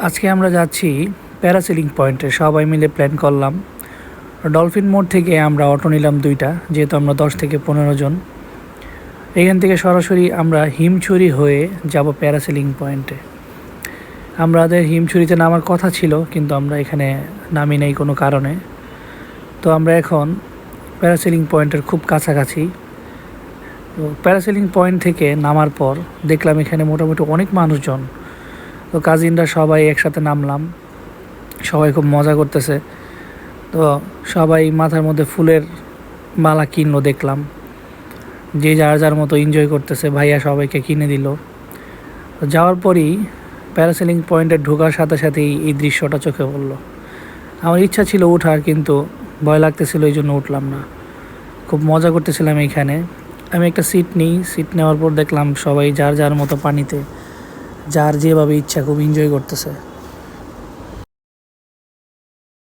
আজকে আমরা যাচ্ছি প্যারাসিলিং পয়েন্টে। সবাই মিলে প্ল্যান করলাম। ডলফিন মোড় থেকে আমরা অটো নিলাম দুইটা, যেহেতু আমরা দশ থেকে পনেরো জন। এখান থেকে সরাসরি আমরা হিমছড়ি হয়ে যাব প্যারাসিলিং পয়েন্টে। আমাদের হিমছড়িতে নামার কথা ছিল, কিন্তু আমরা এখানে নামি নেই কোনো কারণে। তো আমরা এখন প্যারাসিলিং পয়েন্টের খুব কাছাকাছি। প্যারাসিলিং পয়েন্ট থেকে নামার পর দেখলাম এখানে মোটামুটি অনেক মানুষজন। তো কাজিনরা সবাই একসাথে নামলাম। সবাই খুব মজা করতেছে। তো সবাই মাথার মধ্যে ফুলের মালা কিনলো দেখলাম। যে যার যার মতো এনজয় করতেছে, ভাইয়া সবাইকে কিনে দিল। যাওয়ার পরই প্যারাসেলিং পয়েন্টে ঢোকার সাথে সাথেই এই দৃশ্যটা চোখে পড়ল। আমার ইচ্ছা ছিল ওঠার কিন্তু ভয় লাগতেছিল, এই জন্য উঠলাম না। খুব মজা করতেছিলাম এইখানে আমি একটা সিট নিই। সিট নেওয়ার পর দেখলাম সবাই যার যার মতো পানিতে যার যেভাবে ইচ্ছা খুব এনজয় করতেছে।